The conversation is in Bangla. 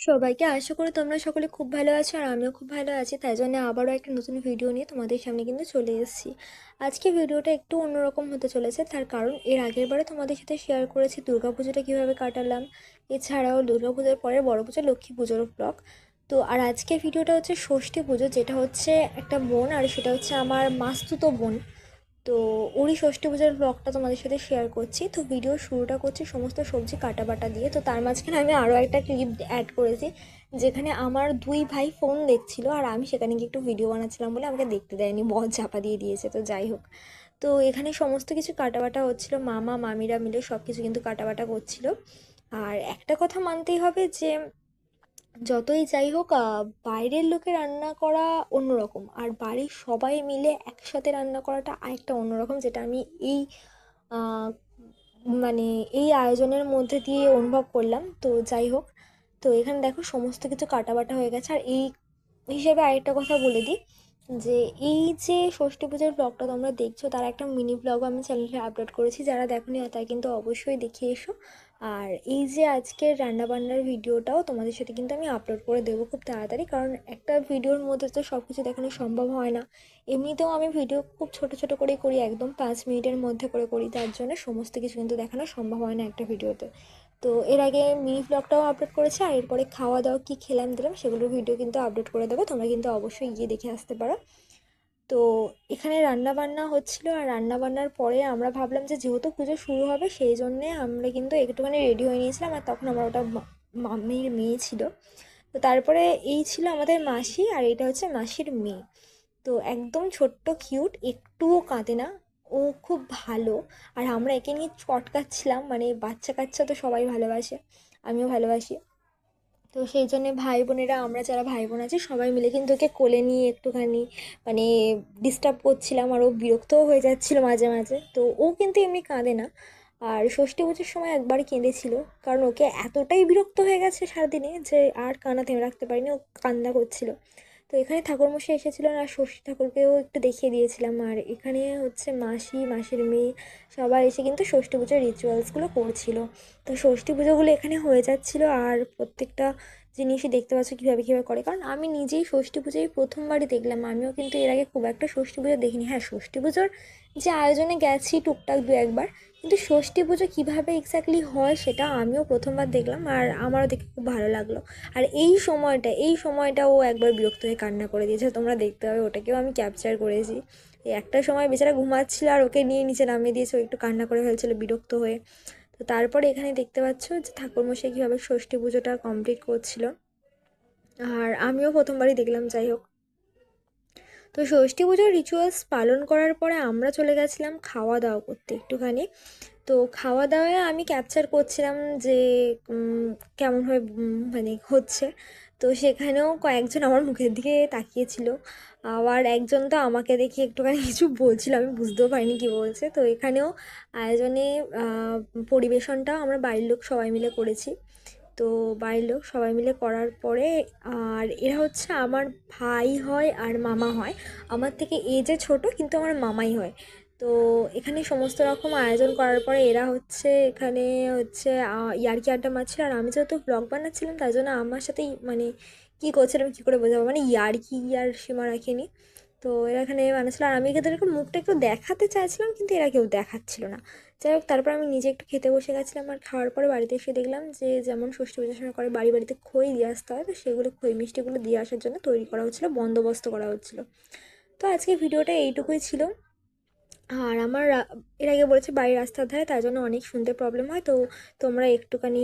সবাইকে আশা করি তোমরা সকলে খুব ভালো আছো আর আমিও খুব ভালো আছি। তাই জন্য আবারও একটা নতুন ভিডিও নিয়ে তোমাদের সামনে কিন্তু চলে এসেছি। আজকে ভিডিওটা একটু অন্যরকম হতে চলেছে। তার কারণ এর আগের বারে তোমাদের সাথে শেয়ার করেছি দুর্গাপুজোটা কীভাবে কাটালাম। এছাড়াও দুর্গাপুজোর পরে বড় পুজো লক্ষ্মী পুজোর ব্লগ তো আর আজকে ভিডিওটা হচ্ছে ষষ্ঠী পুজো, যেটা হচ্ছে একটা বোন আর সেটা হচ্ছে আমার মাস্তুতো বোন। তো ওরই ষষ্ঠী পুজোর ব্লগটা তোমাদের সাথে শেয়ার করছি। তো ভিডিও শুরুটা করছি সমস্ত সবজি কাটা বাটা দিয়ে। তো তার মাঝখানে আমি আরও একটা ক্লিপ অ্যাড করেছি, যেখানে আমার দুই ভাই ফোন দেখছিল আর আমি সেখানে গিয়ে একটু ভিডিও বানাচ্ছিলাম বলে আমাকে দেখতে দেয়নি, বল চাপা দিয়ে দিয়েছে, তো যাই হোক। তো এখানে সমস্ত কিছু কাটাবাটা হচ্ছিল, মামা, মামিরা মিলে সব কিছু কিন্তু কাটাবাটা করছিল। আর একটা কথা মানতেই হবে যে যতই যাই হোক বাইরের লোকে রান্না করা অন্যরকম। আর বাড়ির সবাই মিলে একসাথে রান্না করাটা আরেকটা অন্যরকম, যেটা আমি এই মানে এই আয়োজনের মধ্যে দিয়ে অনুভব করলাম। তো যাই হোক, তো এখানে দেখো সমস্ত কিছু কাটাবাটা হয়ে গেছে। আর এই হিসেবে আরেকটা কথা বলে দিই, যে এই যে ষষ্ঠী পুজোর ব্লগটা তোমরা দেখছ, তার একটা মিনি ব্লগও আমি চ্যানেলে আপলোড করেছি। যারা দেখো নি তারা কিন্তু অবশ্যই দেখে এসো। আর এই যে আজকের রান্নাবান্নার ভিডিওটাও তোমাদের সাথে কিন্তু আমি আপলোড করে দেবো খুব তাড়াতাড়ি, কারণ একটা ভিডিওর মধ্যে তো সব কিছু দেখানো সম্ভব হয় না। এমনিতেও আমি ভিডিও খুব ছোট ছোট করেই করি, একদম পাঁচ মিনিটের মধ্যে করে করি, তার জন্য সমস্ত কিছু কিন্তু দেখানো সম্ভব হয় না একটা ভিডিওতে। তো এর আগে মিনি ব্লগটাও আপলোড করেছি, আর এরপরে খাওয়া দাওয়া কী খেলাম দিলাম সেগুলোর ভিডিও কিন্তু আপলোড করে দেবো, তোমরা কিন্তু অবশ্যই গিয়ে দেখে আসতে পারো। তো এখানে রান্না বান্না হচ্ছিল আর রান্না বান্নার পরে আমরা ভাবলাম যে যেহেতু পুজো শুরু হবে সেই জন্যে আমরা কিন্তু একটুখানি রেডি হয়ে নিয়েছিলাম আর তখন আমার ওটা মামির মেয়ে ছিল। তো তারপরে এই ছিল আমাদের মাসি আর এটা হচ্ছে মাসির মেয়ে। তো একদম ছোট্ট কিউট, একটুও কাঁদে না, ও খুব ভালো। আর আমরা একে নিয়ে চটকাচ্ছিলাম মানে বাচ্চা কাচ্চা তো সবাই ভালোবাসে, আমিও ভালোবাসি। তো সেই জন্যে ভাই বোনেরা, আমরা যারা ভাই বোন আছি, সবাই মিলে কিন্তু ওকে কোলে নিয়ে একটুখানি মানে ডিস্টার্ব করছিলাম আর ও বিরক্তও হয়ে যাচ্ছিল মাঝে মাঝে। তো ও কিন্তু এমনি কাঁদে না। আর ষষ্ঠী পুজোর সময় একবার কেঁদেছিল, কারণ ওকে এতটাই বিরক্ত হয়ে গেছে সারাদিনে যে আর কান্না থেমে রাখতে পারিনি, ও কান্না করছিল। তো এখানে ঠাকুরমশাই এসেছিলেন আর ষষ্ঠী ঠাকুরকেও একটু দেখিয়ে দিয়েছিলাম। আর এখানে হচ্ছে মাসি, মাসির মেয়ে সবাই এসে কিন্তু ষষ্ঠী পুজোর রিচুয়ালসগুলো করছিল। তো ষষ্ঠী পুজোগুলো এখানে হয়ে যাচ্ছিল আর প্রত্যেকটা জিনিসই দেখতে পাচ্ছ কীভাবে কীভাবে করে। কারণ আমি নিজেই ষষ্ঠী পুজোয় প্রথমবারই দেখলাম। আমিও কিন্তু এর আগে খুব একটা ষষ্ঠী পুজো দেখিনি। হ্যাঁ ষষ্ঠী পুজোর যে আয়োজনে গেছি টুকটাক দু একবার, কিন্তু ষষ্ঠী পুজো কীভাবে এক্স্যাক্টলি হয় সেটা আমিও প্রথমবার দেখলাম আর আমারও দেখে খুব ভালো লাগল। আর এই সময়টা এই সময়টা ও একবার বিরক্ত হয়ে কান্না করে দিয়েছে। তোমরা দেখতে হবে ওটাকেও আমি ক্যাপচার করেছি। একটা সময় বেচারা ঘুমাচ্ছিল আর ওকে নিয়ে নিচে নামিয়ে দিয়েছে। ও একটু কান্না করে ফেলছিল, বিরক্ত হয়ে। তো তারপর এখানে দেখতে পাচ্ছ যে ঠাকুরমশাই কীভাবে ষষ্ঠী পুজোটা কমপ্লিট করছিল। আর আমিও প্রথমবারই দেখলাম, যাই হোক। তো ষষ্ঠী পুজোর রিচুয়ালস পালন করার পরে আমরা চলে গেছিলাম খাওয়া দাওয়া করতে একটুখানি। তো খাওয়া দাওয়ায় আমি ক্যাপচার করছিলাম যে কেমনভাবে মানে হচ্ছে। তো সেখানেও কয়েকজন আমার মুখের দিকে তাকিয়েছিল। আবার একজন তো আমাকে দেখে একটুখানি কিছু বলছিল, আমি বুঝতেও পারিনি কী বলছে। তো এখানেও আয়োজনে পরিবেশনটা আমরা বাড়ির লোক সবাই মিলে করেছি। তো বাড়ির লোক সবাই মিলে করার পরে, আর এরা হচ্ছে আমার ভাই হয় আর মামা হয়। আমার থেকে এজে ছোট, কিন্তু আমার মামাই হয়। তো এখানে সমস্ত রকম আয়োজন করার পরে এরা হচ্ছে এখানে হচ্ছে ইয়ার্কি আড্ডা মারছিল। আর আমি যেহেতু ব্লগ বানাচ্ছিলাম তাই জন্য আমার সাথেই মানে কী করছিলাম, কী করে বোঝাবো? মানে ইয়ার্কি আর সীমা রাখিনি। তো এরা এখানে বানাচ্ছিল। আর আমি এদেরকে মুখটা একটু দেখাতে চাইছিলাম, কিন্তু এরা কেউ দেখাচ্ছিল না। যাই হোক, তারপর আমি নিজে একটু খেতে বসে গেছিলাম আর খাওয়ার পরে বাড়িতে এসে দেখলাম যে, যেমন ষষ্ঠী পুজোর সময় করে বাড়ি বাড়িতে খই দিয়ে আসতে হয়, তো সেগুলো খই মিষ্টিগুলো দিয়ে আসার জন্য তৈরি করা হচ্ছিল, বন্দোবস্ত করা হচ্ছিল। তো আজকে ভিডিওটা এইটুকুই ছিল। আর আমার এর আগে বলেছে বাড়ির রাস্তার ধারে, তার জন্য অনেক শুনতে প্রবলেম হয়, তো তোমরা একটুখানি